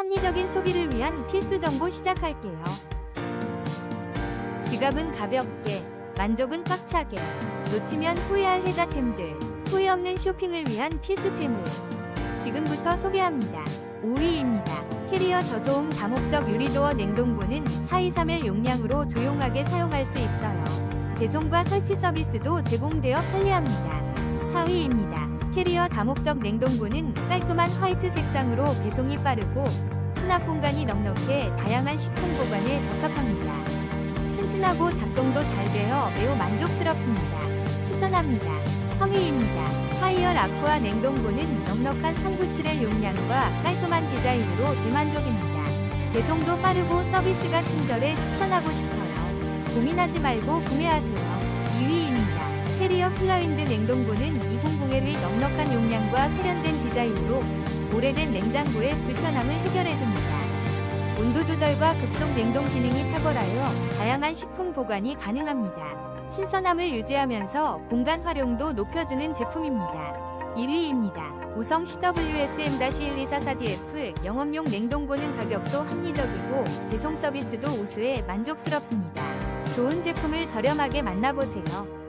합리적인 소비를 위한 필수 정보 시작할게요. 지갑은 가볍게, 만족은 꽉차게, 놓치면 후회할 혜자템들, 후회 없는 쇼핑을 위한 필수템을 지금부터 소개합니다. 5위입니다. 캐리어 저소음 다목적 유리도어 냉동고는 423일 용량으로 조용하게 사용할 수 있어요. 배송과 설치 서비스도 제공되어 편리합니다. 4위입니다. 캐리어 다목적 냉동고는 깔끔한 화이트 색상으로 배송이 빠르고 수납 공간이 넉넉해 다양한 식품 보관에 적합합니다. 튼튼하고 작동도 잘 되어 매우 만족스럽습니다. 추천합니다. 3위입니다. 하이얼 아쿠아 냉동고는 넉넉한 397의 용량과 깔끔한 디자인으로 대만족입니다. 배송도 빠르고 서비스가 친절해 추천하고 싶어요. 고민하지 말고 구매하세요. 2위입니다. 캐리어 클라윈드 냉동고는 200L의 넉넉 한 용량과 세련된 디자인으로 오래된 냉장고의 불편함을 해결해줍니다. 온도 조절과 급속 냉동 기능이 탁월하여 다양한 식품 보관이 가능합니다. 신선함을 유지하면서 공간 활용도 높여주는 제품입니다. 1위입니다. 우성 CWSM-1244DF 영업용 냉동고는 가격도 합리적이고 배송 서비스도 우수해 만족스럽습니다. 좋은 제품을 저렴하게 만나보세요.